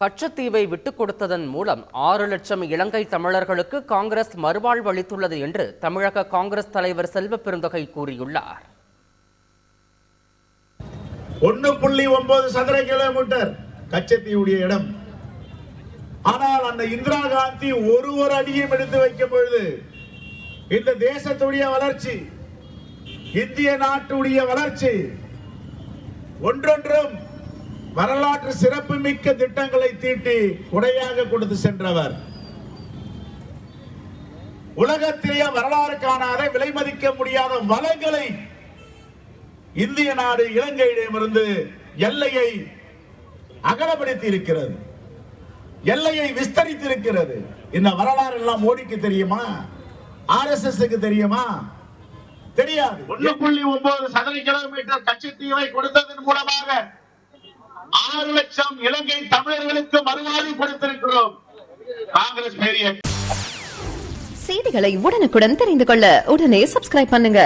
கச்சத்தீவை விட்டுக் கொடுத்ததன் மூலம் ஆறு லட்சம் இலங்கை தமிழர்களுக்கு காங்கிரஸ் மறுவாழ்வு அளித்துள்ளது என்று தமிழக காங்கிரஸ் தலைவர் செல்வ பெருந்தகை கூறியுள்ளார். ஒன்னு புள்ளி ஒன்பது சதுர கிலோமீட்டர் கச்சத்தீவுடைய இடம். ஆனால் அந்த இந்திரா காந்தி ஒரு ஒரு அடியும் எடுத்து வைக்கும் பொழுது இந்த தேசத்துடைய வளர்ச்சி இந்திய நாட்டுடைய வளர்ச்சி ஒன்றொன்றும் வரலாற்று சிறப்பு மிக்க திட்டங்களை தீட்டி உடையாக கொடுத்து சென்றவர். உலகத்திலேயே வரலாறு காணாத விலை மதிக்க முடியாத வளங்களை இந்திய நாடு இலங்கையிடமிருந்து எல்லையை அகலப்படுத்தி இருக்கிறது. எல்லையை விஸ்தரித்து இருக்கிறது. இந்த வரலாறு எல்லாம் மோடிக்கு தெரியுமா? ஆர்எஸ்எஸ் தெரியுமா? தெரியாது. ஒன்னு புள்ளி ஒன்பது சதுர கிலோமீட்டர் கட்சித்தீவை கொடுத்ததன் மூலமாக ஆறு லட்சம் இலங்கை தமிழர்களுக்கு மறுவாழ்வு கொடுத்திருக்கிறோம். காங்கிரஸ் பெரிய செய்திகளை உடனுக்குடன் தெரிந்து கொள்ள உடனே சப்ஸ்கிரைப் பண்ணுங்க.